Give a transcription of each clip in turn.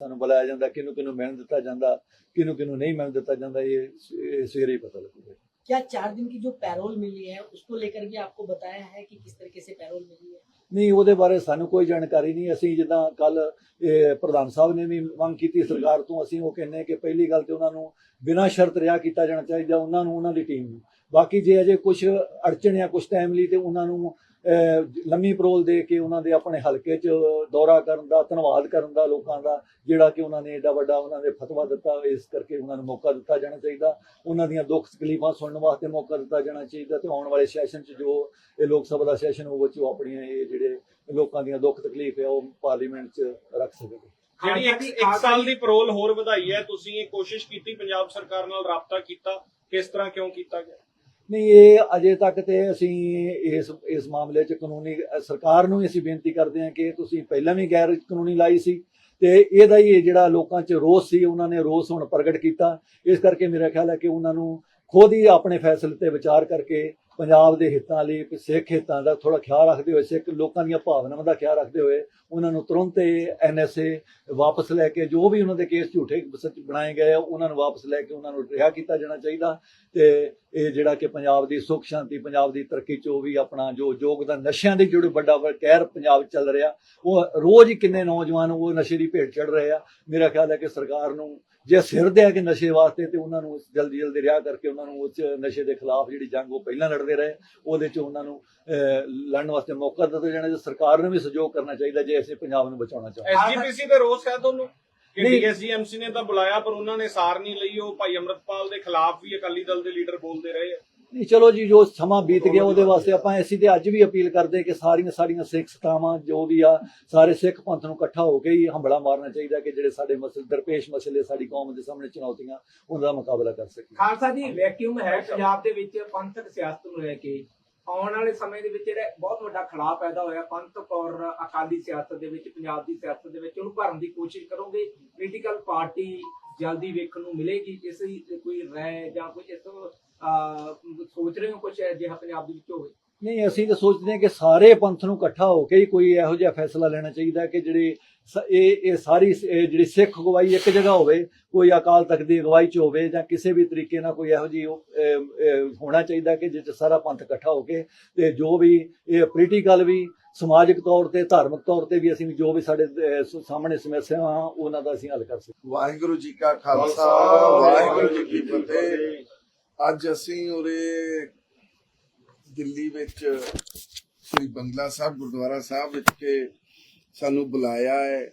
ਸਾਨੂੰ ਬੁਲਾਇਆ ਜਾਂਦਾ ਕਿਹਨੂੰ ਕਿਹਨੂੰ ਮਿਲਣ ਦਿੱਤਾ ਜਾਂਦਾ ਕਿਹਨੂੰ ਕਿਹਨੂੰ ਨਹੀਂ ਮਿਲਣ ਦਿੱਤਾ ਜਾਂਦਾ ਇਹ ਇਹ ਸਵੇਰੇ ਹੀ ਪਤਾ ਲੱਗੂਗਾ क्या चार दिन की जो पैरोल मिली है उसको लेकर के आपको बताया है कि किस तरीके से पैरोल मिली है ਨਹੀਂ ਉਹਦੇ ਬਾਰੇ ਸਾਨੂੰ ਕੋਈ ਜਾਣਕਾਰੀ ਨਹੀਂ ਅਸੀਂ ਜਿੱਦਾਂ ਕੱਲ ਪ੍ਰਧਾਨ ਸਾਹਿਬ ਨੇ ਵੀ ਮੰਗ ਕੀਤੀ ਸਰਕਾਰ ਤੋਂ ਅਸੀਂ ਉਹ ਕਹਿੰਦੇ ਕਿ ਪਹਿਲੀ ਗੱਲ ਤੇ ਉਹਨਾਂ ਨੂੰ ਬਿਨਾਂ ਸ਼ਰਤ ਰਿਹਾ ਕੀਤਾ ਜਾਣਾ ਚਾਹੀਦਾ ਉਹਨਾਂ ਨੂੰ ਉਹਨਾਂ ਦੀ ਟੀਮ ਨੂੰ ਬਾਕੀ ਜੇ ਅਜੇ ਕੁਝ ਅੜਚਣ ਜਾਂ ਕੁਝ ਟਾਈਮ ਲਈ ਤੇ ਉਹਨਾਂ ਨੂੰ ਅਹ, ਲੰਮੀ ਪਰੋਲ ਦੇ ਕੇ ਉਹਨਾਂ ਦੇ ਆਪਣੇ ਹਲਕੇ 'ਚ ਦੌਰਾ ਕਰਨ ਦਾ ਧੰਨਵਾਦ ਕਰਨ ਦਾ ਲੋਕਾਂ ਦਾ ਜਿਹੜਾ ਕਿ ਉਹਨਾਂ ਨੇ ਏਡਾ ਵੱਡਾ ਉਹਨਾਂ ਨੇ ਫਤਵਾ ਦਿੱਤਾ ਇਸ ਕਰਕੇ ਉਹਨਾਂ ਨੂੰ ਮੌਕਾ ਦਿੱਤਾ ਜਾਣਾ ਚਾਹੀਦਾ। ਉਹਨਾਂ ਦੀਆਂ ਦੁੱਖ ਤਕਲੀਫਾਂ ਸੁਣਨ ਵਾਸਤੇ ਮੌਕਾ ਦਿੱਤਾ ਜਾਣਾ ਚਾਹੀਦਾ ਤੇ ਆਉਣ ਵਾਲੇ ਸੈਸ਼ਨ 'ਚ ਜੋ ਇਹ ਲੋਕ ਸਭਾ ਦਾ ਸੈਸ਼ਨ ਹੋਊਗਾ ਚ ਉਹ ਆਪਣੀਆਂ ਇਹ ਜਿਹੜੇ ਲੋਕਾਂ ਦੀਆਂ ਦੁੱਖ ਤਕਲੀਫ ਹੈ ਉਹ ਪਾਰਲੀਮੈਂਟ 'ਚ ਰੱਖ ਸਕਣਗੇ ਜਿਹੜੀ ਇੱਕ ਇੱਕ ਸਾਲ ਦੀ ਪਰੋਲ ਹੋਰ ਵਧਾਈ ਹੈ ਤੁਸੀਂ ਇਹ ਕੋਸ਼ਿਸ਼ ਕੀਤੀ ਪੰਜਾਬ ਸਰਕਾਰ ਨਾਲ ਰਾਬਤਾ ਕੀਤਾ ਕਿਸ ਤਰ੍ਹਾਂ ਕਿਉਂ ਕੀਤਾ ਗਿਆ? ਨਹੀਂ, ਇਹ ਅਜੇ ਤੱਕ ਤੇ ਅਸੀਂ ਇਸ ਇਸ ਮਾਮਲੇ 'ਚ ਕਾਨੂੰਨੀ, ਸਰਕਾਰ ਨੂੰ ਹੀ ਅਸੀਂ ਬੇਨਤੀ ਕਰਦੇ ਹਾਂ ਕਿ ਤੁਸੀਂ ਪਹਿਲਾਂ ਵੀ ਗੈਰ ਕਾਨੂੰਨੀ ਲਾਈ ਸੀ ਤੇ ਇਹਦਾ ਹੀ ਇਹ ਜਿਹੜਾ ਲੋਕਾਂ 'ਚ ਰੋਸ ਸੀ, ਉਹਨਾਂ ਨੇ ਰੋਸ ਹੁਣ ਪ੍ਰਗਟ ਕੀਤਾ। ਇਸ ਕਰਕੇ ਮੇਰਾ ਖਿਆਲ ਹੈ ਕਿ ਉਹਨਾਂ ਨੂੰ ਖੁਦ ਹੀ ਆਪਣੇ ਫੈਸਲੇ ਤੇ ਵਿਚਾਰ ਕਰਕੇ ਪੰਜਾਬ ਦੇ ਹਿੱਤਾਂ ਲਈ, ਸਿੱਖ ਹਿੱਤਾਂ ਦਾ ਥੋੜਾ ਖਿਆਲ ਰੱਖਦੇ ਹੋਏ, ਸਿੱਖ ਲੋਕਾਂ ਦੀਆਂ ਭਾਵਨਾਵਾਂ ਦਾ ਖਿਆਲ ਰੱਖਦੇ ਹੋਏ ਉਹਨਾਂ ਨੂੰ ਤੁਰੰਤ ਐਨਐਸਏ ਵਾਪਸ ਲੈ ਕੇ, ਜੋ ਵੀ ਉਹਨਾਂ ਦੇ ਕੇਸ ਝੂਠੇ ਸੱਚ ਬਣਾਏ ਗਏ ਆ, ਉਹਨਾਂ ਨੂੰ ਵਾਪਸ ਲੈ ਕੇ ਉਹਨਾਂ ਨੂੰ ਰਿਹਾ ਕੀਤਾ ਜਾਣਾ ਚਾਹੀਦਾ। ਤੇ ਇਹ ਜਿਹੜਾ ਕਿ ਪੰਜਾਬ ਦੀ ਸੁੱਖ ਸ਼ਾਂਤੀ, ਪੰਜਾਬ ਦੀ ਤਰੱਕੀ ਚ ਉਹ ਵੀ ਆਪਣਾ ਜੋ ਯੋਗਦਾਨ, ਨਸ਼ਿਆਂ ਦੇ ਜਿਹੜੇ ਵੱਡਾ ਕਹਿਰ ਪੰਜਾਬ 'ਚ ਚੱਲ ਰਿਹਾ, ਉਹ ਰੋਜ਼ ਹੀ ਕਿੰਨੇ ਨੌਜਵਾਨ ਉਹ ਨਸ਼ੇ ਦੀ ਭੇਟ ਚੜ ਰਹੇ ਆ। ਮੇਰਾ ਖਿਆਲ ਹੈ ਕਿ ਸਰਕਾਰ ਨੂੰ ਜੇ ਸਿਰ ਦੇ ਆ ਕਿ ਨਸ਼ੇ ਵਾਸਤੇ ਤੇ ਉਹਨਾਂ ਨੂੰ ਜਲਦੀ ਜਲਦੀ ਰਿਹਾ ਕਰਕੇ ਉਹਨਾਂ ਨੂੰ ਉਸ ਨਸ਼ੇ ਦੇ ਖਿਲਾਫ ਜਿਹੜੀ ਜੰਗ ਉਹ ਪਹਿਲਾਂ ਲੜਦੇ ਰਹੇ, ਉਹਦੇ 'ਚ ਉਹਨਾਂ ਨੂੰ ਲੜਨ ਵਾਸਤੇ ਮੌਕਾ ਦਿੱਤਾ ਜਾਣਾ ਤੇ ਸਰਕਾਰ ਨੂੰ ਵੀ ਸਹਿਯੋਗ ਕਰਨਾ ਚਾਹੀਦਾ, ਜੇ ਅਸੀਂ ਪੰਜਾਬ ਨੂੰ ਬਚਾਉਣਾ ਚਾਹੁੰਦੇ ਹਾਂ। ਐਸਜੀਪੀਸੀ ਤੇ ਰੋਸ ਹੈ ਤੁਹਾਨੂੰ? ਕਿ ਨਹੀਂ। ਡੀਐਸਜੀਐਮਸੀ ਨੇ ਤਾਂ ਬੁਲਾਇਆ ਪਰ ਉਹਨਾਂ ਨੇ ਸਾਰ ਨਹੀਂ ਲਈ। ਉਹ ਭਾਈ ਅਮਰਤਪਾਲ ਦੇ ਖਿਲਾਫ ਵੀ ਅਕਾਲੀ ਦਲ ਦੇ ਲੀਡਰ ਬੋਲਦੇ ਰਹੇ ਆ। ਨਹੀਂ ਚਲੋ ਜੀ ਜੋ ਸਮਾਂ ਬੀਤ ਗਿਆ ਉਹਦੇ ਵਾਸਤੇ ਆਪਾਂ ਅਸੀਂ ਤੇ ਅੱਜ ਵੀ ਅਪੀਲ ਕਰਦੇ ਕਿ ਸਾਰੀਆਂ ਸਾਡੀਆਂ ਸਿੱਖ ਸਤਾਵਾਂ ਜੋ ਵੀ ਆ ਸਾਰੇ ਸਿੱਖ ਪੰਥ ਨੂੰ ਇਕੱਠਾ ਹੋ ਕੇ ਹੀ ਹੰਬੜਾ ਮਾਰਨਾ ਚਾਹੀਦਾ ਕਿ ਜਿਹੜੇ ਸਾਡੇ ਮਸਲੇ ਦਰਪੇਸ਼ ਮਸਲੇ ਸਾਡੀ ਕੌਮ ਦੇ ਸਾਹਮਣੇ ਚੁਣੌਤੀਆਂ ਉਹਨਾਂ ਦਾ ਮੁਕਾਬਲਾ ਕਰ ਸਕੀਏ। ਖਾਲਸਾ ਜੀ ਵੈਕਿਊਮ ਹੈ ਪੰਜਾਬ ਦੇ ਵਿੱਚ ਪੰਥਕ ਸਿਆਸਤ ਨੂੰ ਲੈ ਕੇ। ਆਉਣ ਵਾਲੇ ਸਮੇਂ ਦੇ ਵਿੱਚ ਜਿਹੜਾ ਬਹੁਤ ਵੱਡਾ ਖੜਾਅ ਪੈਦਾ ਹੋਇਆ ਪੰਥਕ ਔਰ ਅਕਾਲੀ ਸਿਆਸਤ ਦੇ ਵਿੱਚ, ਪੰਜਾਬ ਦੀ ਸਿਆਸਤ ਦੇ ਵਿੱਚ, ਉਹਨੂੰ ਭਰਨ ਦੀ ਕੋਸ਼ਿਸ਼ ਕਰੋਗੇ ਪੋਲੀਟੀਕਲ ਪਾਰਟੀ ਜਲਦੀ ਵੇਖਣ ਨੂੰ ਮਿਲੇਗੀ, ਇਸ ਕੋਈ ਰਾਏ ਜਾਂ ਕੋਈ ਇਸ ਸੋਚ ਰਹੇ ਹੋ ਕੁਝ ਅਜਿਹਾ ਪੰਜਾਬ ਦੇ ਵਿੱਚ ਹੋਵੇ? ਨਹੀਂ, ਅਸੀਂ ਤਾਂ ਸੋਚਦੇ ਹਾਂ ਕਿ ਸਾਰੇ ਪੰਥ ਨੂੰ ਇਕੱਠਾ ਹੋ ਕੇ ਹੀ ਕੋਈ ਇਹੋ ਜਿਹਾ ਫੈਸਲਾ ਲੈਣਾ ਚਾਹੀਦਾ ਕਿ ਜਿਹੜੇ ਇਹ ਇਹ ਸਾਰੀ ਜਿਹੜੀ ਸਿੱਖ ਅਗਵਾਈ ਇੱਕ ਜਗ੍ਹਾ ਹੋਵੇ ਕੋਈ ਅਕਾਲ ਤਖਤ ਦੀ ਅਗਵਾਈ ਚ ਹੋਵੇ ਜਾਂ ਕਿਸੇ ਵੀ ਤਰੀਕੇ ਨਾਲ ਕੋਈ ਇਹੋ ਅਹ, ਹੋਣਾ ਚਾਹੀਦਾ ਕਿ ਜਿਸ ਸਾਰਾ ਪੰਥ ਇਕੱਠਾ ਹੋ ਕੇ ਤੇ ਜੋ ਵੀ ਇਹ ਪੋਲੀਟੀਕਲ ਵੀ ਸਮਾਜਿਕ ਤੌਰ ਤੇ ਧਾਰਮਿਕ ਤੌਰ ਤੇ ਵੀ ਅਸੀਂ ਜੋ ਵੀ ਸਾਡੇ ਸਾਹਮਣੇ ਸਮੱਸਿਆਵਾਂ ਉਹਨਾਂ ਦਾ ਅਸੀਂ ਹੱਲ ਕਰ ਸਕੀਏ। ਵਾਹਿਗੁਰੂ ਜੀ ਕਾ ਖਾਲਸਾ ਵਾਹਿਗੁਰੂ ਜੀ ਕੀ ਫਤਿਹ। ਅੱਜ ਅਸੀਂ ਉਰੇ ਦਿੱਲੀ ਵਿੱਚ ਸ੍ਰੀ ਬੰਗਲਾ ਸਾਹਿਬ ਗੁਰਦੁਆਰਾ ਸਾਹਿਬ ਵਿੱਚ ਕੇ ਸਾਨੂੰ ਬੁਲਾਇਆ ਹੈ।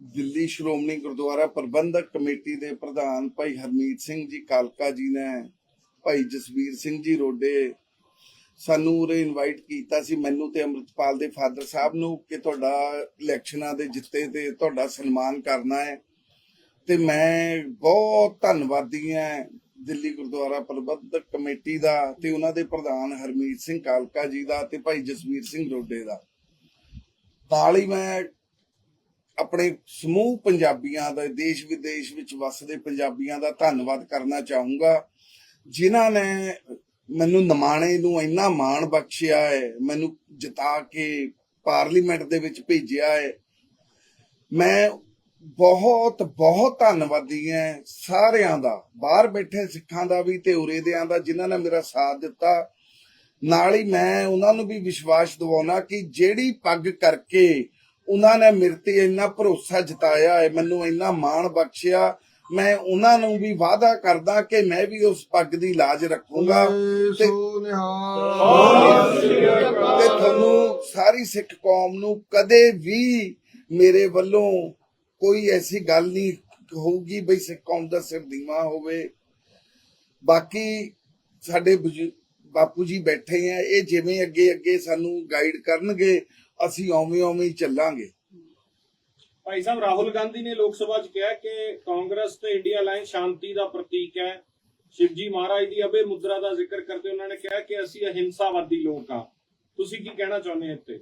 ਦਿੱਲੀ ਸ਼੍ਰੋਮਣੀ ਗੁਰਦੁਆਰਾ ਪ੍ਰਬੰਧਕ ਕਮੇਟੀ ਦੇ ਪ੍ਰਧਾਨ ਭਾਈ ਹਰਮੀਤ ਸਿੰਘ ਜੀ ਕਾਲਕਾ ਜੀ ਨੇ, ਭਾਈ ਜਸਵੀਰ ਸਿੰਘ ਜੀ ਰੋਡੇ ਸਾਨੂੰ ਉਰੇ ਇਨਵਾਈਟ ਕੀਤਾ ਸੀ। ਮੈਨੂੰ ਤੇ ਅੰਮ੍ਰਿਤਪਾਲ ਦੇ ਫਾਦਰ ਸਾਹਿਬ ਨੂੰ ਕਿ ਤੁਹਾਡਾ ਇਲੈਕਸ਼ਨਾਂ ਦੇ ਜਿੱਤੇ ਤੇ ਤੁਹਾਡਾ ਸਨਮਾਨ ਕਰਨਾ ਹੈ। ਤੇ ਮੈਂ ਬਹੁਤ ਧੰਨਵਾਦੀ ਹਾਂ ਦਿੱਲੀ ਗੁਰਦੁਆਰਾ ਪ੍ਰਬੰਧਕ ਕਮੇਟੀ ਦਾ ਤੇ ਉਹਨਾਂ ਦੇ ਪ੍ਰਧਾਨ ਹਰਮੀਤ ਸਿੰਘ ਕਾਲਕਾ ਜੀ ਦਾ ਤੇ ਭਾਈ ਜਸਵੀਰ ਸਿੰਘ ਰੋਡੇ ਦਾ। ਨਾਲ ਹੀ ਮੈਂ ਆਪਣੇ ਸਮੂਹ ਪੰਜਾਬੀਆਂ ਦਾ, ਦੇਸ਼ ਵਿਦੇਸ਼ ਵਿੱਚ ਵੱਸਦੇ ਪੰਜਾਬੀਆਂ ਦਾ ਧੰਨਵਾਦ ਕਰਨਾ ਚਾਹੂੰਗਾ, ਜਿਨ੍ਹਾਂ ਨੇ ਮੈਨੂੰ ਨਿਮਾਣੇ ਨੂੰ ਇੰਨਾ ਮਾਣ ਬਖਸ਼ਿਆ ਹੈ, ਮੈਨੂੰ ਜਿਤਾ ਕੇ ਪਾਰਲੀਮੈਂਟ ਦੇ ਵਿੱਚ ਭੇਜਿਆ ਹੈ। ਮੈਂ ਬਹੁਤ ਬਹੁਤ ਧੰਨਵਾਦੀ ਹਾਂ ਸਾਰਿਆਂ ਦਾ, ਬਾਹਰ ਬੈਠੇ ਸਿੱਖਾਂ ਦਾ ਵੀ ਤੇ ਉਰੇ ਦਿਆਂ ਦਾ, ਜਿਨ੍ਹਾਂ ਨੇ ਮੇਰਾ ਸਾਥ ਦਿੱਤਾ। ਨਾਲ ਹੀ ਮੈਂ ਉਹਨਾਂ ਨੂੰ ਵੀ ਵਿਸ਼ਵਾਸ ਦਿਵਾਉਣਾ ਕਿ ਜਿਹੜੀ ਪੱਗ ਕਰਕੇ ਉਹਨਾਂ ਨੇ ਮੇਰੇ ਤੇ ਇੰਨਾ ਭਰੋਸਾ ਜਤਾਇਆ ਹੈ ਮੈਨੂੰ ਇੰਨਾ ਮਾਣ ਬਖਸ਼ਿਆ ਮੈਂ ਉਹਨਾਂ ਨੂੰ ਵੀ ਵਾਅਦਾ ਕਰਦਾ ਕਿ ਮੈਂ ਵੀ ਉਸ ਪੱਗ ਦੀ ਲਾਜ ਰੱਖੂੰਗਾ। ਤੇ ਤੇ ਤੁਹਾਨੂੰ ਸਾਰੀ ਸਿੱਖ ਕੌਮ ਨੂੰ ਕਦੇ ਵੀ ਮੇਰੇ ਵੱਲੋਂ ਕੋਈ ਐਸੀ ਗੱਲ ਨਹੀਂ ਹੋਊਗੀ ਬਈ ਸਿੱਖ ਕੌਮ ਦਾ ਸਿਰ ਦੀਵਾ ਹੋਵੇ। ਬਾਕੀ ਸਾਡੇ ਬਾਪੂ ਜੀ ਬੈਠੇ ਆ ਇਹ ਜਿਵੇਂ ਅੱਗੇ ਅੱਗੇ ਸਾਨੂੰ ਗਾਈਡ ਕਰਨਗੇ ਅਸੀਂ ਓਵੇਂ ਓਵੇਂ ਚੱਲਾਂਗੇ। ਭਾਈ ਸਾਹਿਬ ਰਾਹੁਲ ਗਾਂਧੀ ਨੇ ਲੋਕ ਸਭਾ 'ਚ ਕਿਹਾ ਕਿ ਕਾਂਗਰਸ ਤੇ ਇੰਡੀਆ ਅਲਾਈਅੰਸ ਸ਼ਾਂਤੀ ਦਾ ਪ੍ਰਤੀਕ ਹੈ। ਸ਼ਿਵਜੀ ਮਹਾਰਾਜ ਦੀ ਅਬੇ ਮੁਦਰਾ ਦਾ ਜ਼ਿਕਰ ਕਰਦੇ ਉਹਨਾਂ ਨੇ ਕਿਹਾ ਕਿ ਅਸੀਂ ਅਹਿੰਸਾਵਾਦੀ ਲੋਕ ਆ ਤੁਸੀਂ ਕੀ ਕਹਿਣਾ ਚਾਹੁੰਦੇ ਹੋ ਇੱਥੇ?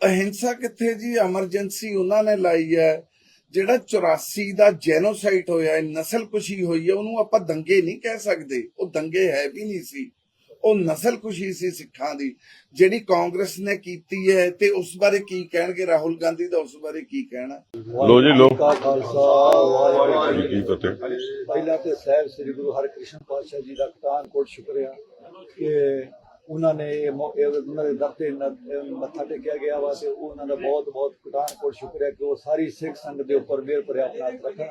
ਅਹਿੰਸਾ ਕਿੱਥੇ ਜੀ? ਐਮਰਜੈਂਸੀ ਉਹਨਾਂ ਨੇ ਲਾਈ ਹੈ। ਜਿਹੜਾ 84 ਦਾ ਜੈਨੋਸਾਈਡ ਹੋਇਆ ਹੈ ਨਸਲਕੁਸ਼ੀ ਹੋਈ ਹੈ ਉਹਨੂੰ ਆਪਾਂ ਦੰਗੇ ਨਹੀਂ ਕਹਿ ਸਕਦੇ। ਉਹ ਦੰਗੇ ਹੈ ਵੀ ਨਹੀਂ ਸੀ। ਉਹ ਨਸਲਕੁਸ਼ੀ ਸੀ ਸਿੱਖਾਂ ਦੀ ਜਿਹੜੀ ਕਾਂਗਰਸ ਨੇ ਕੀਤੀ ਹੈ ਤੇ ਉਸ ਬਾਰੇ ਕੀ ਕਹਿਣਗੇ? ਰਾਹੁਲ ਗਾਂਧੀ ਦਾ ਉਸ ਬਾਰੇ ਕੀ ਕਹਿਣਾ? ਲੋ ਜੀ, ਲੋ। ਪਹਿਲਾਂ ਤੇ ਸਾਹਿਬ ਸ੍ਰੀ ਗੁਰੂ ਹਰਿਕ੍ਰਿਸ਼ਨ ਪਾਤਸ਼ਾਹ ਜੀ ਦਾ ਕਟਾਨ ਕੋਟ ਸ਼ੁਕਰੀਆ ਕਿ ਉਹਨਾਂ ਨੇ ਇਹ ਉਹਨਾਂ ਦੇ ਦਰ ਤੇ ਮੱਥਾ ਟੇਕਿਆ ਗਿਆ ਵਾ ਤੇ ਉਹਨਾਂ ਦਾ ਬਹੁਤ ਬਹੁਤ ਕਟਾਨ ਕੋਟ ਸ਼ੁਕਰੀਆ ਕਿ ਉਹ ਸਾਰੀ ਸਿੱਖ ਸੰਗਤ ਦੇ ਉੱਪਰ ਮਿਹਰ ਭਰਿਆ ਰੱਖਣ।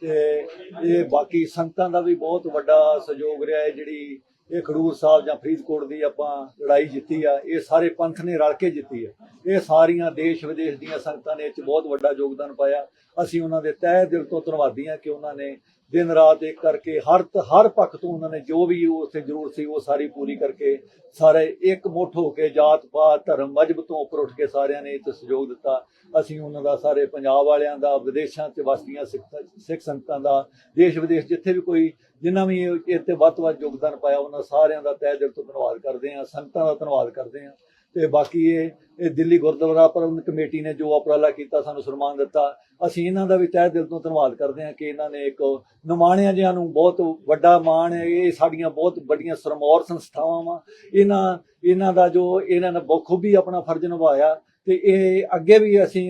ਤੇ ਇਹ ਬਾਕੀ ਸੰਗਤਾਂ ਦਾ ਵੀ ਬਹੁਤ ਵੱਡਾ ਸਹਿਯੋਗ ਰਿਹਾ ਹੈ ਜਿਹੜੀ ਇਹ ਖਡੂਰ ਸਾਹਿਬ ਜਾਂ ਫਰੀਦਕੋਟ ਦੀ ਆਪਾਂ ਲੜਾਈ ਜਿੱਤੀ ਆ, ਇਹ ਸਾਰੇ ਪੰਥ ਨੇ ਰਲ ਕੇ ਜਿੱਤੀ ਆ। ਇਹ ਸਾਰੀਆਂ ਦੇਸ਼ ਵਿਦੇਸ਼ ਦੀਆਂ ਸੰਗਤਾਂ ਨੇ ਇਹ ਚ ਬਹੁਤ ਵੱਡਾ ਯੋਗਦਾਨ ਪਾਇਆ। ਅਸੀਂ ਉਹਨਾਂ ਦੇ ਤਹਿ ਦਿਲ ਤੋਂ ਧੰਨਵਾਦੀ ਹਾਂ ਕਿ ਉਹਨਾਂ ਨੇ ਦਿਨ ਰਾਤ ਇੱਕ ਕਰਕੇ ਹਰ ਹਰ ਪੱਖ ਤੋਂ ਉਹਨਾਂ ਨੇ ਜੋ ਵੀ ਉੱਥੇ ਜ਼ਰੂਰਤ ਸੀ ਉਹ ਸਾਰੀ ਪੂਰੀ ਕਰਕੇ ਸਾਰੇ ਇੱਕ ਮੁੱਠ ਹੋ ਕੇ ਜਾਤ ਪਾਤ, ਧਰਮ, ਮਜਬ ਤੋਂ ਉੱਪਰ ਉੱਠ ਕੇ ਸਾਰਿਆਂ ਨੇ ਇਹ 'ਚ ਸਹਿਯੋਗ ਦਿੱਤਾ। ਅਸੀਂ ਉਹਨਾਂ ਦਾ ਸਾਰੇ ਪੰਜਾਬ ਵਾਲਿਆਂ ਦਾ, ਵਿਦੇਸ਼ਾਂ 'ਚ ਵਸਦੀਆਂ ਸਿੱਖ ਸਿੱਖ ਸੰਗਤਾਂ ਦਾ ਦੇਸ਼ ਵਿਦੇਸ਼ ਜਿੱਥੇ ਵੀ ਕੋਈ ਜਿਨ੍ਹਾਂ ਵੀ ਇਹ ਤੇ ਵੱਧ ਤੋਂ ਵੱਧ ਯੋਗਦਾਨ ਪਾਇਆ, ਉਹਨਾਂ ਸਾਰਿਆਂ ਦਾ ਤਹਿ ਦਿਲ ਤੋਂ ਧੰਨਵਾਦ ਕਰਦੇ ਹਾਂ, ਸੰਗਤਾਂ ਦਾ ਧੰਨਵਾਦ ਕਰਦੇ ਹਾਂ। ਤੇ ਬਾਕੀ ਇਹ ਇਹ ਦਿੱਲੀ ਗੁਰਦੁਆਰਾ ਪ੍ਰਬੰਧਕ ਕਮੇਟੀ ਨੇ ਜੋ ਉਪਰਾਲਾ ਕੀਤਾ, ਸਾਨੂੰ ਸਨਮਾਨ ਦਿੱਤਾ। ਅਸੀਂ ਇਹਨਾਂ ਦਾ ਵੀ ਤਹਿ ਦਿਲ ਤੋਂ ਧੰਨਵਾਦ ਕਰਦੇ ਹਾਂ ਕਿ ਇਹਨਾਂ ਨੇ ਇੱਕ ਨਿਮਾਣਿਆਂ ਜਿਹਾਂ ਨੂੰ ਬਹੁਤ ਵੱਡਾ ਮਾਣ ਹੈ। ਇਹ ਸਾਡੀਆਂ ਬਹੁਤ ਵੱਡੀਆਂ ਸਰਮੌਰ ਸੰਸਥਾਵਾਂ ਵਾ। ਇਹਨਾਂ ਇਹਨਾਂ ਦਾ ਜੋ, ਇਹਨਾਂ ਨੇ ਬਖੂਬੀ ਆਪਣਾ ਫਰਜ਼ ਨਿਭਾਇਆ। ਤੇ ਇਹ ਅੱਗੇ ਵੀ ਅਸੀਂ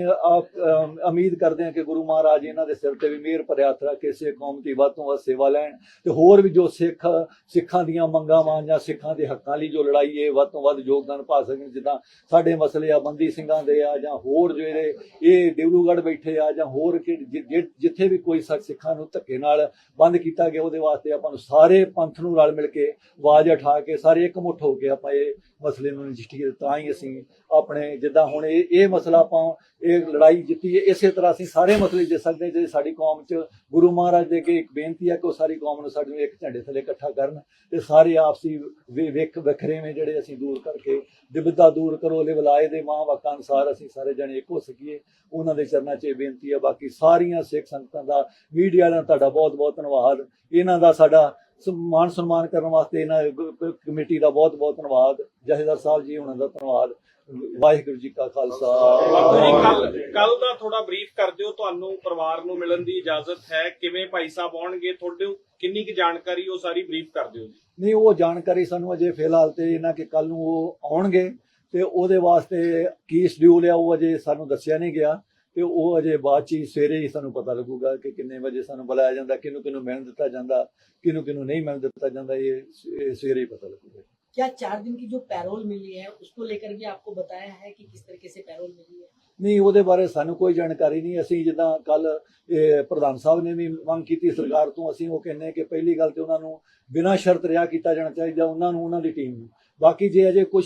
ਉਮੀਦ ਕਰਦੇ ਹਾਂ ਕਿ ਗੁਰੂ ਮਹਾਰਾਜ ਇਹਨਾਂ ਦੇ ਸਿਰ ਤੇ ਵੀ ਮਿਹਰ ਭਰਿਆ ਹੱਥ ਰੱਖ ਕੇ ਸੇ ਕੌਮ ਦੀ ਵੱਧ ਤੋਂ ਵੱਧ ਸੇਵਾ ਲੈਣ ਤੇ ਹੋਰ ਵੀ ਜੋ ਸਿੱਖ, ਸਿੱਖਾਂ ਦੀਆਂ ਮੰਗਾਂ ਵਾਂ ਜਾਂ ਸਿੱਖਾਂ ਦੇ ਹੱਕਾਂ ਲਈ ਜੋ ਲੜਾਈ ਹੈ ਵੱਧ ਤੋਂ ਵੱਧ ਯੋਗਦਾਨ ਪਾ ਸਕਣ, ਜਿੱਦਾਂ ਸਾਡੇ ਮਸਲੇ ਆ ਬੰਦੀ ਸਿੰਘਾਂ ਦੇ ਆ ਜਾਂ ਹੋਰ ਜਿਹੜੇ ਇਹ ਡਿਬਰੂਗੜ੍ਹ ਬੈਠੇ ਆ ਜਾਂ ਹੋਰ ਕਿ ਜਿ- ਜਿੱਥੇ ਵੀ ਕੋਈ ਸੱਚ ਸਿੱਖਾਂ ਨੂੰ ਧੱਕੇ ਨਾਲ ਬੰਦ ਕੀਤਾ ਗਿਆ, ਉਹਦੇ ਵਾਸਤੇ ਆਪਾਂ ਨੂੰ ਸਾਰੇ ਪੰਥ ਨੂੰ ਰਲ ਮਿਲ ਕੇ ਆਵਾਜ਼ ਉਠਾ ਕੇ, ਸਾਰੇ ਇਕਮੁੱਠ ਹੋ ਕੇ ਆਪਾਂ ਇਹ ਮਸਲੇ ਨੂੰ ਨਜਿੱਠੀਏ, ਤਾਂ ਹੀ ਅਸੀਂ ਆਪਣੇ ਜਿੱਦਾਂ ਹੁਣ ਇਹ ਇਹ ਮਸਲਾ ਆਪਾਂ ਇਹ ਲੜਾਈ ਜਿੱਤੀ ਹੈ, ਇਸੇ ਤਰ੍ਹਾਂ ਅਸੀਂ ਸਾਰੇ ਮਸਲੇ ਜਿੱਤ ਸਕਦੇ ਹਾਂ, ਜਿਹੜੇ ਸਾਡੀ ਕੌਮ 'ਚ ਗੁਰੂ ਮਹਾਰਾਜ ਦੇ ਅੱਗੇ ਇੱਕ ਬੇਨਤੀ ਹੈ ਕਿ ਉਹ ਸਾਰੀ ਕੌਮ ਨੂੰ ਸਾਡੇ ਨੂੰ ਇੱਕ ਝੰਡੇ ਥੱਲੇ ਇਕੱਠਾ ਕਰਨ ਤੇ ਸਾਰੇ ਆਪਸੀ ਵਿ- ਵਿਖ ਵਖਰੇਵੇਂ ਜਿਹੜੇ ਅਸੀਂ ਦੂਰ ਕਰਕੇ ਦਿਬਦਾ ਦੂਰ ਕਰੋ, ਲੈ ਵਲਾਏ ਦੇ ਮਾਂ ਵਾਕਾਂ ਅਨੁਸਾਰ ਅਸੀਂ ਸਾਰੇ ਜਣੇ ਇੱਕ ਹੋ ਸਕੀਏ, ਉਹਨਾਂ ਦੇ ਚਰਨਾਂ 'ਚ ਇਹ ਬੇਨਤੀ ਹੈ। ਬਾਕੀ ਸਾਰੀਆਂ ਸਿੱਖ ਸੰਗਤਾਂ ਦਾ, ਮੀਡੀਆ ਦਾ ਤੁਹਾਡਾ ਬਹੁਤ ਬਹੁਤ ਧੰਨਵਾਦ। ਇਹਨਾਂ ਦਾ ਸਾਡਾ ਮਾਨ ਸਨਮਾਨ ਕਰਨ ਵਾਸਤੇ ਇਹਨਾਂ ਕਮੇਟੀ ਦਾ ਬਹੁਤ ਬਹੁਤ ਧੰਨਵਾਦ। ਜਹੇਦਾਰ ਸਾਹਿਬ ਜੀ ਉਹਨਾਂ ਦਾ ਧੰਨਵਾਦ। ਵਾਹਿਗੁਰੂ ਜੀ ਕਾ ਖਾਲਸਾ। ਕੱਲ ਦਾ ਥੋੜਾ ਬਰੀਫ ਕਰ ਦਿਓ ਤੁਹਾਨੂੰ ਪਰਿਵਾਰ ਨੂੰ ਮਿਲਣ ਦੀ ਇਜਾਜ਼ਤ ਹੈ। ਕਿਵੇਂ ਭਾਈ ਸਾਹਿਬ ਆਉਣਗੇ ਤੁਹਾਡੇ ਕਿੰਨੀ ਕੁ ਜਾਣਕਾਰੀ ਉਹ ਸਾਰੀ ਬਰੀਫ ਕਰ ਦਿਓ ਜੀ। ਨਹੀਂ ਉਹ ਜਾਣਕਾਰੀ ਸਾਨੂੰ ਅਜੇ ਫਿਲਹਾਲ ਤੇ ਇਹਨਾਂ ਕਿ ਕੱਲ ਨੂੰ ਉਹ ਆਉਣਗੇ ਤੇ ਉਹਦੇ ਵਾਸਤੇ ਕੀ ਸ਼ਡਿਊਲ ਆ ਉਹ ਅਜੇ ਸਾਨੂੰ ਦੱਸਿਆ ਨਹੀਂ ਗਿਆ ਤੇ ਉਹ ਅਜੇ ਬਾਅਦ ਚ ਸਵੇਰੇ ਹੀ ਸਾਨੂੰ ਪਤਾ ਲੱਗੂਗਾ ਕਿ ਕਿੰਨੇ ਵਜੇ ਸਾਨੂੰ ਬੁਲਾਇਆ ਜਾਂਦਾ ਕਿਹਨੂੰ ਕਿਹਨੂੰ ਮਿਲਣ ਦਿੱਤਾ ਜਾਂਦਾ ਕਿਹਨੂੰ ਕਿਹਨੂੰ ਨਹੀਂ ਮਿਲਣ ਦਿੱਤਾ ਜਾਂਦਾ ਇਹ ਸਵੇਰੇ ਹੀ ਪਤਾ ਲੱਗੂਗਾ। क्या चार दिन की जो पैरोल मिली है उसको लेकर के आपको बताया है कि किस तरीके से पैरोल मिली है ਨਹੀਂ ਉਹਦੇ ਬਾਰੇ ਸਾਨੂੰ ਕੋਈ ਜਾਣਕਾਰੀ ਨਹੀਂ ਅਸੀਂ ਜਿੱਦਾਂ ਕੱਲ ਪ੍ਰਧਾਨ ਸਾਹਿਬ ਨੇ ਵੀ ਮੰਗ ਕੀਤੀ ਸਰਕਾਰ ਤੋਂ ਅਸੀਂ ਉਹ ਕਹਿੰਦੇ ਕਿ ਪਹਿਲੀ ਗੱਲ ਤੇ ਉਹਨਾਂ ਨੂੰ ਬਿਨਾਂ ਸ਼ਰਤ ਰਿਹਾ ਕੀਤਾ ਜਾਣਾ ਚਾਹੀਦਾ ਉਹਨਾਂ ਨੂੰ ਉਹਨਾਂ ਦੀ ਟੀਮ ਨੂੰ ਬਾਕੀ ਜੇ ਅਜੇ ਕੁਝ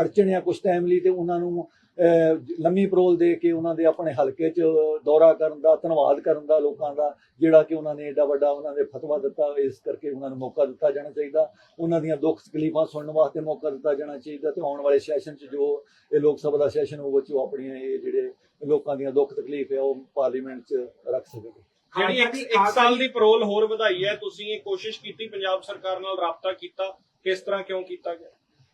ਅੜਚਣ ਜਾਂ ਕੁਝ ਟਾਈਮ ਲਈ ਤੇ ਉਹਨਾਂ ਨੂੰ ਅਹ, ਲੰਮੀ ਪਰੋਲ ਦੇ ਕੇ ਉਹਨਾਂ ਦੇ ਆਪਣੇ ਹਲਕੇ 'ਚ ਦੌਰਾ ਕਰਨ ਦਾ ਧੰਨਵਾਦ ਕਰਨ ਦਾ ਲੋਕਾਂ ਦਾ ਜਿਹੜਾ ਕਿ ਉਹਨਾਂ ਨੇ ਏਡਾ ਵੱਡਾ ਉਹਨਾਂ ਨੇ ਫਤਵਾ ਦਿੱਤਾ ਇਸ ਕਰਕੇ ਉਹਨਾਂ ਨੂੰ ਮੌਕਾ ਦਿੱਤਾ ਜਾਣਾ ਚਾਹੀਦਾ। ਉਹਨਾਂ ਦੀਆਂ ਦੁੱਖ ਤਕਲੀਫਾਂ ਸੁਣਨ ਵਾਸਤੇ ਮੌਕਾ ਦਿੱਤਾ ਜਾਣਾ ਚਾਹੀਦਾ ਤੇ ਆਉਣ ਵਾਲੇ ਸੈਸ਼ਨ 'ਚ ਜੋ ਇਹ ਲੋਕ ਸਭਾ ਦਾ ਸੈਸ਼ਨ ਹੋਊਗਾ ਚ ਉਹ ਆਪਣੀਆਂ ਇਹ ਜਿਹੜੇ ਲੋਕਾਂ ਦੀਆਂ ਦੁੱਖ ਤਕਲੀਫ ਹੈ ਉਹ ਪਾਰਲੀਮੈਂਟ 'ਚ ਰੱਖ ਸਕਣਗੇ ਜਿਹੜੀ ਇੱਕ ਇੱਕ ਸਾਲ ਦੀ ਪਰੋਲ ਹੋਰ ਵਧਾਈ ਹੈ ਤੁਸੀਂ ਇਹ ਕੋਸ਼ਿਸ਼ ਕੀਤੀ ਪੰਜਾਬ ਸਰਕਾਰ ਨਾਲ ਰਾਬਤਾ ਕੀਤਾ ਕਿਸ ਤਰ੍ਹਾਂ ਕਿਉਂ ਕੀਤਾ ਗਿਆ?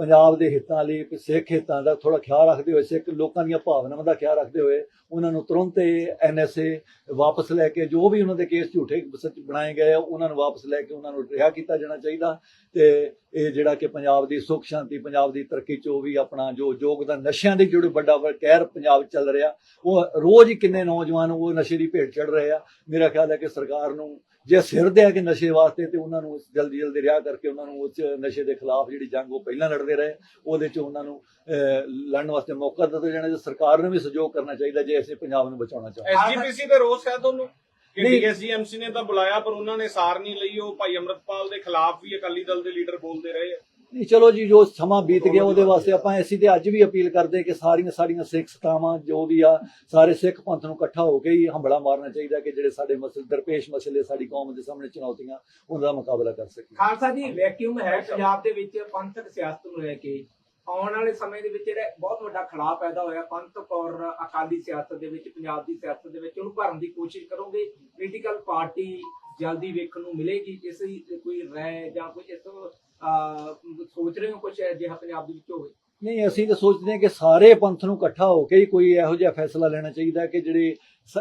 ਪੰਜਾਬ ਦੇ ਹਿੱਤਾਂ ਲਈ ਸਿੱਖ ਹਿੱਤਾਂ ਦਾ ਥੋੜਾ ਖਿਆਲ ਰੱਖਦੇ ਹੋਏ, ਸਿੱਖ ਲੋਕਾਂ ਦੀਆਂ ਭਾਵਨਾਵਾਂ ਦਾ ਖਿਆਲ ਰੱਖਦੇ ਹੋਏ ਉਹਨਾਂ ਨੂੰ ਤੁਰੰਤ ਐਨਐਸਏ ਵਾਪਸ ਲੈ ਕੇ, ਜੋ ਵੀ ਉਹਨਾਂ ਦੇ ਕੇਸ ਝੂਠੇ ਸੱਚ ਬਣਾਏ ਗਏ ਆ, ਉਹਨਾਂ ਨੂੰ ਵਾਪਸ ਲੈ ਕੇ ਉਹਨਾਂ ਨੂੰ ਰਿਹਾ ਕੀਤਾ ਜਾਣਾ ਚਾਹੀਦਾ। ਤੇ ਇਹ ਜਿਹੜਾ ਕਿ ਪੰਜਾਬ ਦੀ ਸੁੱਖ ਸ਼ਾਂਤੀ, ਪੰਜਾਬ ਦੀ ਤਰੱਕੀ ਚ ਉਹ ਵੀ ਆਪਣਾ ਜੋ ਯੋਗਦਾਨ ਨਸ਼ਿਆਂ ਦੇ ਜਿਹੜੇ ਵੱਡਾ ਕਹਿਰ ਪੰਜਾਬ ਚੱਲ ਰਿਹਾ, ਉਹ ਰੋਜ਼ ਹੀ ਕਿੰਨੇ ਨੌਜਵਾਨ ਉਹ ਨਸ਼ੇ ਦੀ ਭੇਟ ਚੜ ਰਹੇ ਆ। ਮੇਰਾ ਖਿਆਲ ਹੈ ਕਿ ਸਰਕਾਰ ਨੂੰ ਜੇ ਸਿਰ ਦੇ ਆ ਕਿ ਨਸ਼ੇ ਵਾਸਤੇ ਤੇ ਉਹਨਾਂ ਨੂੰ ਜਲਦੀ ਜਲਦੀ ਰਿਹਾ ਕਰਕੇ ਉਹਨਾਂ ਨੂੰ ਉਸ ਨਸ਼ੇ ਦੇ ਖਿਲਾਫ ਜਿਹੜੀ ਜੰਗ ਉਹ ਪਹਿਲਾਂ ਲੜਦੇ ਰਹੇ ਉਹਦੇ ਚ ਉਹਨਾਂ ਨੂੰ ਲੜਨ ਵਾਸਤੇ ਮੌਕਾ ਦਿੱਤਾ ਜਾਣਾ ਤੇ ਸਰਕਾਰ ਨੂੰ ਵੀ ਸਹਿਯੋਗ ਕਰਨਾ ਚਾਹੀਦਾ ਜੇ ਅਸੀਂ ਪੰਜਾਬ ਨੂੰ ਬਚਾਉਣਾ ਚਾਹੁੰਦੇ ਐਸਜੀਪੀਸੀ ਤੇ ਰੋਸ ਹੈ ਤੁਹਾਨੂੰ। ਡੀਐਸਜੀਐਮਸੀ ਨੇ ਤਾਂ ਬੁਲਾਇਆ ਪਰ ਉਹਨਾਂ ਨੇ ਸਾਰ ਨਹੀਂ ਲਈ ਉਹ ਭਾਈ ਅਮਰਤਪਾਲ ਦੇ ਖਿਲਾਫ ਵੀ ਅਕਾਲੀ ਦਲ ਦੇ ਲੀਡਰ ਬੋਲਦੇ ਰਹੇ ਨਹੀਂ, ਚਲੋ ਜੀ, ਜੋ ਸਮਾਂ ਬੀਤ ਗਿਆ ਉਹਦੇ ਵਾਸਤੇ ਆਪਾਂ ਅਸੀਂ ਤੇ ਅੱਜ ਵੀ ਅਪੀਲ ਕਰਦੇ ਕਿ ਸਾਰੀਆਂ ਸਾਡੀਆਂ ਸਿੱਖ ਸਤਾਵਾਂ ਜੋ ਵੀ ਆ, ਸਾਰੇ ਸਿੱਖ ਪੰਥ ਨੂੰ ਇਕੱਠਾ ਹੋ ਕੇ ਹੀ ਹੰਬੜਾ ਮਾਰਨਾ ਚਾਹੀਦਾ ਕਿ ਜਿਹੜੇ ਸਾਡੇ ਮਸਲੇ, ਦਰਪੇਸ਼ ਮਸਲੇ ਸਾਡੀ ਕੌਮ ਦੇ ਸਾਹਮਣੇ ਚੁਣੌਤੀਆਂ, ਉਹਨਾਂ ਦਾ ਮੁਕਾਬਲਾ ਕਰ ਸਕੀਏ। ਖਾਲਸਾ ਜੀ ਵੈਕਿਊਮ ਹੈ ਪੰਜਾਬ ਦੇ ਵਿੱਚ ਪੰਥਕ ਸਿਆਸਤ ਨੂੰ ਲੈ ਕੇ। ਆਉਣ ਵਾਲੇ ਸਮੇਂ ਦੇ ਵਿੱਚ ਜਿਹੜਾ ਬਹੁਤ ਵੱਡਾ ਖੜਾ ਪੈਦਾ ਹੋਇਆ ਪੰਥਕ ਔਰ ਅਕਾਲੀ ਸਿਆਸਤ ਦੇ ਵਿੱਚ, ਪੰਜਾਬ ਦੀ ਸਿਆਸਤ ਦੇ ਵਿੱਚ, ਉਹਨੂੰ ਭਰਨ ਦੀ ਕੋਸ਼ਿਸ਼ ਕਰੋਗੇ ਪੋਲੀਟੀਕਲ ਪਾਰਟੀ ਜਲਦੀ ਵੇਖਣ ਨੂੰ ਮਿਲੇਗੀ, ਇਸ ਦੀ ਕੋਈ ਰਾਏ ਜਾਂ ਕੋਈ ਇਸ ਸੋਚ ਰਹੇ ਹੋ ਕੁਝ ਅਜਿਹਾ ਪੰਜਾਬ ਦੇ ਵਿੱਚ ਹੋਵੇ? ਨਹੀਂ ਅਸੀਂ ਤਾਂ ਸੋਚਦੇ ਹਾਂ ਕਿ ਸਾਰੇ ਪੰਥ ਨੂੰ ਇਕੱਠਾ ਹੋ ਕੇ ਹੀ ਕੋਈ ਇਹੋ ਜਿਹਾ ਫੈਸਲਾ ਲੈਣਾ ਚਾਹੀਦਾ ਕਿ ਜਿਹੜੇ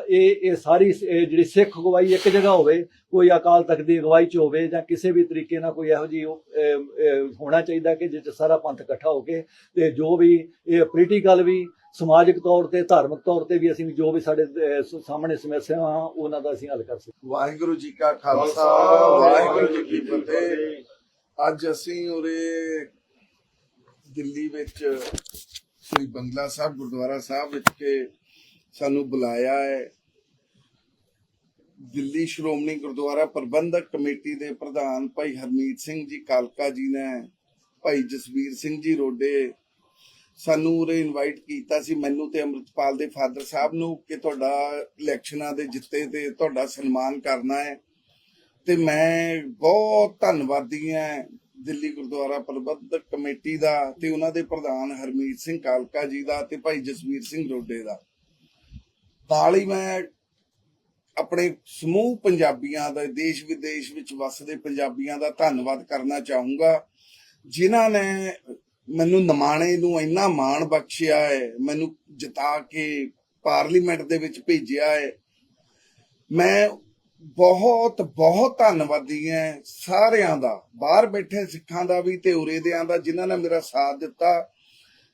ਇਹ ਇਹ ਸਾਰੀ ਜਿਹੜੀ ਸਿੱਖ ਅਗਵਾਈ ਇੱਕ ਜਗ੍ਹਾ ਹੋਵੇ ਕੋਈ ਅਕਾਲ ਤਖਤ ਦੀ ਅਗਵਾਈ ਚ ਹੋਵੇ ਜਾਂ ਕਿਸੇ ਵੀ ਤਰੀਕੇ ਨਾਲ ਕੋਈ ਇਹੋ ਅਹ, ਹੋਣਾ ਚਾਹੀਦਾ ਕਿ ਜਿਸ ਸਾਰਾ ਪੰਥ ਇਕੱਠਾ ਹੋ ਕੇ ਤੇ ਜੋ ਵੀ ਇਹ ਪੋਲੀਟੀਕਲ ਵੀ ਸਮਾਜਿਕ ਤੌਰ ਤੇ ਧਾਰਮਿਕ ਤੌਰ ਤੇ ਵੀ ਅਸੀਂ ਜੋ ਵੀ ਸਾਡੇ ਸਾਹਮਣੇ ਸਮੱਸਿਆਵਾਂ ਉਹਨਾਂ ਦਾ ਅਸੀਂ ਹੱਲ ਕਰ ਸਕੀਏ। ਵਾਹਿਗੁਰੂ ਜੀ ਕਾ ਖਾਲਸਾ ਵਾਹਿਗੁਰੂ ਜੀ ਕੀ ਫਤਿਹ। ਅੱਜ ਅਸੀਂ ਉਰੇ ਦਿੱਲੀ ਵਿੱਚ ਸ੍ਰੀ ਬੰਗਲਾ ਸਾਹਿਬ, ਗੁਰਦੁਆਰਾ ਸਾਹਿਬ ਵਿੱਚ ਕੇ ਸਾਨੂੰ ਬੁਲਾਇਆ ਹੈ। ਦਿੱਲੀ ਸ਼੍ਰੋਮਣੀ ਗੁਰਦੁਆਰਾ ਪ੍ਰਬੰਧਕ ਕਮੇਟੀ ਦੇ ਪ੍ਰਧਾਨ ਭਾਈ ਹਰਮੀਤ ਸਿੰਘ ਜੀ ਕਾਲਕਾ ਜੀ ਨੇ, ਭਾਈ ਜਸਵੀਰ ਸਿੰਘ ਜੀ ਰੋਡੇ ਸਾਨੂੰ ਉਰੇ ਇਨਵਾਈਟ ਕੀਤਾ ਸੀ। ਮੈਨੂੰ ਤੇ ਅੰਮ੍ਰਿਤਪਾਲ ਦੇ ਫਾਦਰ ਸਾਹਿਬ ਨੂੰ ਕਿ ਤੁਹਾਡਾ ਇਲੈਕਸ਼ਨਾਂ ਦੇ ਜਿੱਤੇ ਤੇ ਤੁਹਾਡਾ ਸਨਮਾਨ ਕਰਨਾ ਹੈ। ਤੇ ਮੈਂ ਬਹੁਤ ਧੰਨਵਾਦੀ ਹਾਂ ਦਿੱਲੀ ਗੁਰਦੁਆਰਾ ਪ੍ਰਬੰਧਕ ਕਮੇਟੀ ਦਾ ਤੇ ਉਹਨਾਂ ਦੇ ਪ੍ਰਧਾਨ ਹਰਮੀਤ ਸਿੰਘ ਕਾਲਕਾ ਜੀ ਦਾ ਤੇ ਭਾਈ ਜਸਵੀਰ ਸਿੰਘ ਰੋਡੇ ਦਾ। ਨਾਲ ਹੀ ਮੈਂ ਆਪਣੇ ਸਮੂਹ ਪੰਜਾਬੀਆਂ ਦਾ ਦੇਸ਼ ਵਿਦੇਸ਼ ਵਿੱਚ ਵੱਸਦੇ ਪੰਜਾਬੀਆਂ ਦਾ ਧੰਨਵਾਦ ਕਰਨਾ ਚਾਹੂੰਗਾ, ਜਿਨ੍ਹਾਂ ਨੇ ਮੈਨੂੰ ਨਮਾਣੇ ਨੂੰ ਇੰਨਾ ਮਾਣ ਬਖਸ਼ਿਆ ਹੈ, ਮੈਨੂੰ ਜਿਤਾ ਕੇ ਪਾਰਲੀਮੈਂਟ ਦੇ ਵਿੱਚ ਭੇਜਿਆ ਹੈ। ਮੈਂ ਬਹੁਤ ਬਹੁਤ ਧੰਨਵਾਦੀ ਹਾਂ ਸਾਰਿਆਂ ਦਾ। ਬਾਹਰ ਬੈਠੇ ਸਿੱਖਾਂ ਦਾ ਵੀ ਤੇ ਉਰੇ ਦਿਆਂ ਦਾ ਜਿਨ੍ਹਾਂ ਨੇ ਮੇਰਾ ਸਾਥ ਦਿੱਤਾ।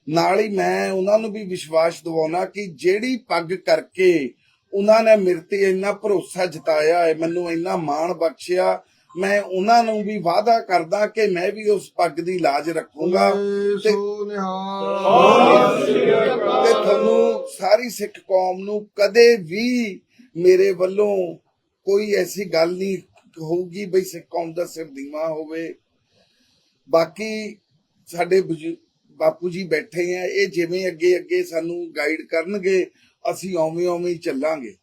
ਨਾਲ ਹੀ ਮੈਂ ਉਹਨਾਂ ਨੂੰ ਵੀ ਵਿਸ਼ਵਾਸ ਦਿਵਾਉਣਾ ਕਿ ਜਿਹੜੀ ਪੱਗ ਕਰਕੇ ਉਹਨਾਂ ਨੇ ਮੇਰੇ ਤੇ ਇੰਨਾ ਭਰੋਸਾ ਜਤਾਇਆ ਹੈ ਮੈਨੂੰ ਇੰਨਾ ਮਾਣ ਬਖਸ਼ਿਆ ਮੈਂ ਉਹਨਾਂ ਨੂੰ ਵੀ ਵਾਅਦਾ ਕਰਦਾ ਕਿ ਮੈਂ ਵੀ ਉਸ ਪੱਗ ਦੀ ਲਾਜ ਰੱਖੂੰਗਾ। ਤੇ ਤੇ ਤੁਹਾਨੂੰ ਸਾਰੀ ਸਿੱਖ ਕੌਮ ਨੂੰ ਕਦੇ ਵੀ ਮੇਰੇ ਵੱਲੋਂ ਕੋਈ ਐਸੀ ਗੱਲ ਨਹੀਂ ਹੋਊਗੀ ਬਈ ਸਿੱਖ ਕੌਮ ਦਾ ਸਿਰ ਦੀਵਾ ਹੋਵੇ। ਬਾਕੀ ਸਾਡੇ ਬਾਪੂ ਜੀ ਬੈਠੇ ਆ ਇਹ ਜਿਵੇਂ ਅੱਗੇ ਅੱਗੇ ਸਾਨੂੰ ਗਾਈਡ ਕਰਨਗੇ ਅਸੀਂ ਓਵੇਂ ਓਵੇਂ ਚੱਲਾਂਗੇ।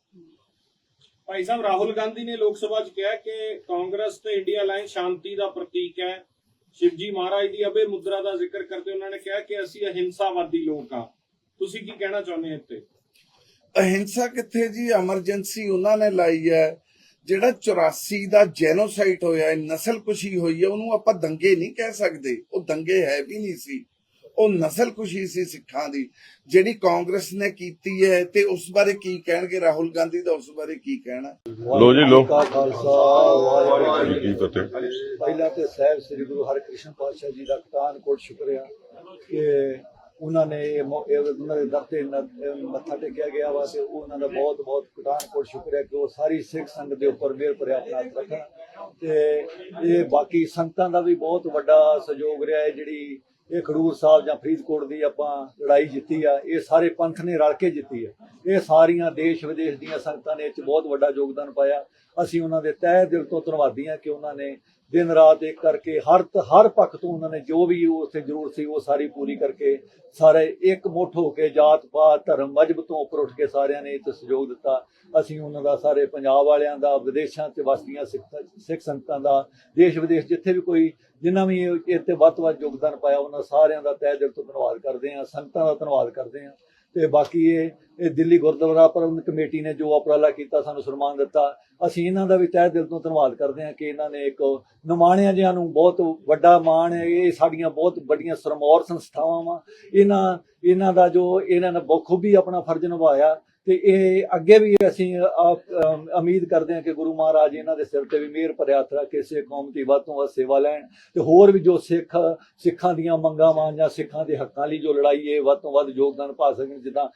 ਭਾਈ ਸਾਹਿਬ ਰਾਹੁਲ ਗਾਂਧੀ ਨੇ ਲੋਕ ਸਭਾ 'ਚ ਕਿਹਾ ਕਿ ਕਾਂਗਰਸ ਤੇ ਇੰਡੀਆ ਅਲਾਈਅੰਸ ਸ਼ਾਂਤੀ ਦਾ ਪ੍ਰਤੀਕ ਹੈ। ਸ਼ਿਵਜੀ ਮਹਾਰਾਜ ਦੀ ਅਬੇ ਮੁਦਰਾ ਦਾ ਜ਼ਿਕਰ ਕਰਦੇ ਉਹਨਾਂ ਨੇ ਕਿਹਾ ਕਿ ਅਸੀਂ ਅਹਿੰਸਾਵਾਦੀ ਲੋਕ ਆ ਤੁਸੀਂ ਕੀ ਕਹਿਣਾ ਚਾਹੁੰਦੇ ਹੋ ਇੱਥੇ? ਅਹਿੰਸਾ ਕਿੱਥੇ ਜੀ? ਐਮਰਜੈਂਸੀ ਉਹਨਾਂ ਨੇ ਲਾਈ ਹੈ। ਜਿਹੜਾ 84 ਦਾ ਜੈਨੋਸਾਈਡ ਹੋਇਆ ਹੈ ਨਸਲਕੁਸ਼ੀ ਹੋਈ ਹੈ ਉਹਨੂੰ ਆਪਾਂ ਦੰਗੇ ਨਹੀਂ ਕਹਿ ਸਕਦੇ। ਉਹ ਦੰਗੇ ਹੈ ਵੀ ਨਹੀਂ ਸੀ। ਉਹ ਨਸਲਕੁਸ਼ੀ ਸੀ ਸਿੱਖਾਂ ਦੀ ਜਿਹੜੀ ਕਾਂਗਰਸ ਨੇ ਕੀਤੀ ਹੈ ਤੇ ਉਸ ਬਾਰੇ ਕੀ ਕਹਿਣਗੇ? ਰਾਹੁਲ ਗਾਂਧੀ ਦਾ ਉਸ ਬਾਰੇ ਕੀ ਕਹਿਣਾ? ਲੋ ਜੀ, ਲੋ। ਪਹਿਲਾਂ ਤੇ ਸਾਹਿਬ ਸ੍ਰੀ ਗੁਰੂ ਹਰਿਕ੍ਰਿਸ਼ਨ ਪਾਤਸ਼ਾਹ ਜੀ ਦਾ ਕਤਾਨ ਕੋਟ ਸ਼ੁਕਰੀਆ ਕਿ ਉਹਨਾਂ ਨੇ ਇਹ ਮੌ- ਇਹ ਉਹਨਾਂ ਦੇ ਦਰ ਤੇ ਨ- ਅਹ ਮੱਥਾ ਟੇਕਿਆ ਗਿਆ ਵਾ ਤੇ ਉਹਨਾਂ ਦਾ ਬਹੁਤ ਬਹੁਤ ਕਤਾਨ ਕੋਟ ਸ਼ੁਕਰੀਆ ਕਿ ਉਹ ਸਾਰੀ ਸਿੱਖ ਸੰਗਤ ਦੇ ਉੱਪਰ ਮਿਹਰ ਭਰਿਆ ਆਪਣਾ ਹੱਥ ਰੱਖਣ ਤੇ ਇਹ ਬਾਕੀ ਸੰਗਤਾਂ ਦਾ ਵੀ ਬਹੁਤ ਵੱਡਾ ਸਹਿਯੋਗ ਰਿਹਾ ਹੈ ਜਿਹੜੀ ਇਹ ਖਡੂਰ ਸਾਹਿਬ ਜਾਂ ਫਰੀਦਕੋਟ ਦੀ ਆਪਾਂ ਲੜਾਈ ਜਿੱਤੀ ਆ, ਇਹ ਸਾਰੇ ਪੰਥ ਨੇ ਰਲ ਕੇ ਜਿੱਤੀ ਹੈ ਇਹ ਸਾਰੀਆਂ ਦੇਸ਼ ਵਿਦੇਸ਼ ਦੀਆਂ ਸੰਗਤਾਂ ਨੇ ਇਹ 'ਚ ਬਹੁਤ ਵੱਡਾ ਯੋਗਦਾਨ ਪਾਇਆ। ਅਸੀਂ ਉਹਨਾਂ ਦੇ ਤਹਿ ਦਿਲ ਤੋਂ ਧੰਨਵਾਦੀ ਹਾਂ ਕਿ ਉਹਨਾਂ ਨੇ ਦਿਨ ਰਾਤ ਇੱਕ ਕਰਕੇ ਹਰ ਹਰ ਪੱਖ ਤੋਂ ਉਹਨਾਂ ਨੇ ਜੋ ਵੀ ਉੱਥੇ ਜ਼ਰੂਰਤ ਸੀ ਉਹ ਸਾਰੀ ਪੂਰੀ ਕਰਕੇ ਸਾਰੇ ਇੱਕ ਮੁੱਠ ਹੋ ਕੇ ਜਾਤ ਪਾਤ, ਧਰਮ, ਮਜਬ ਤੋਂ ਉੱਪਰ ਉੱਠ ਕੇ ਸਾਰਿਆਂ ਨੇ ਇਹ 'ਚ ਸਹਿਯੋਗ ਦਿੱਤਾ। ਅਸੀਂ ਉਹਨਾਂ ਦਾ ਸਾਰੇ ਪੰਜਾਬ ਵਾਲਿਆਂ ਦਾ, ਵਿਦੇਸ਼ਾਂ 'ਚ ਵਸਦੀਆਂ ਸਿੱਖ ਸਿੱਖ ਸੰਗਤਾਂ ਦਾ, ਦੇਸ਼ ਵਿਦੇਸ਼ ਜਿੱਥੇ ਵੀ ਕੋਈ ਜਿਨ੍ਹਾਂ ਵੀ ਇਹ ਤੇ ਵੱਧ ਤੋਂ ਵੱਧ ਯੋਗਦਾਨ ਪਾਇਆ, ਉਹਨਾਂ ਸਾਰਿਆਂ ਦਾ ਤਹਿ ਦਿਲ ਤੋਂ ਧੰਨਵਾਦ ਕਰਦੇ ਹਾਂ, ਸੰਗਤਾਂ ਦਾ ਧੰਨਵਾਦ ਕਰਦੇ ਹਾਂ। ਤੇ ਬਾਕੀ ਇਹ ਇਹ ਦਿੱਲੀ ਗੁਰਦੁਆਰਾ ਪ੍ਰਬੰਧਕ ਕਮੇਟੀ ਨੇ ਜੋ ਉਪਰਾਲਾ ਕੀਤਾ, ਸਾਨੂੰ ਸਨਮਾਨ ਦਿੱਤਾ। ਅਸੀਂ ਇਹਨਾਂ ਦਾ ਵੀ ਤਹਿ ਦਿਲ ਤੋਂ ਧੰਨਵਾਦ ਕਰਦੇ ਹਾਂ ਕਿ ਇਹਨਾਂ ਨੇ ਇੱਕ ਨਿਮਾਣਿਆਂ ਜਿਹਾਂ ਨੂੰ ਬਹੁਤ ਵੱਡਾ ਮਾਣ ਹੈ। ਇਹ ਸਾਡੀਆਂ ਬਹੁਤ ਵੱਡੀਆਂ ਸਰਮੌਰ ਸੰਸਥਾਵਾਂ ਵਾ। ਇਹਨਾਂ ਇਹਨਾਂ ਦਾ ਜੋ, ਇਹਨਾਂ ਨੇ ਬਖੂਬੀ ਆਪਣਾ ਫਰਜ਼ ਨਿਭਾਇਆ। ਤੇ ਇਹ ਅੱਗੇ ਵੀ ਅਸੀਂ ਆਪ- ਅਮ, ਉਮੀਦ ਕਰਦੇ ਹਾਂ ਕਿ ਗੁਰੂ ਮਹਾਰਾਜ ਇਹਨਾਂ ਦੇ ਸਿਰ ਤੇ ਵੀ ਮਿਹਰ ਭਰਿਆ ਹੱਥ ਰੱਖ ਕੇ ਸਿੱਖ ਕੌਮ ਦੀ ਵੱਧ ਤੋਂ ਵੱਧ ਸੇਵਾ ਲੈਣ ਤੇ ਹੋਰ ਵੀ ਜੋ ਸਿੱਖ, ਸਿੱਖਾਂ ਦੀਆਂ ਮੰਗਾਂ ਵਾਂ ਜਾਂ ਸਿੱਖਾਂ ਦੇ ਹੱਕਾਂ ਲਈ ਜੋ ਲੜਾਈ ਹੈ ਵੱਧ ਤੋਂ ਵੱਧ ਯੋਗਦਾਨ ਪਾ ਸਕਣ, ਜਿੱਦਾਂ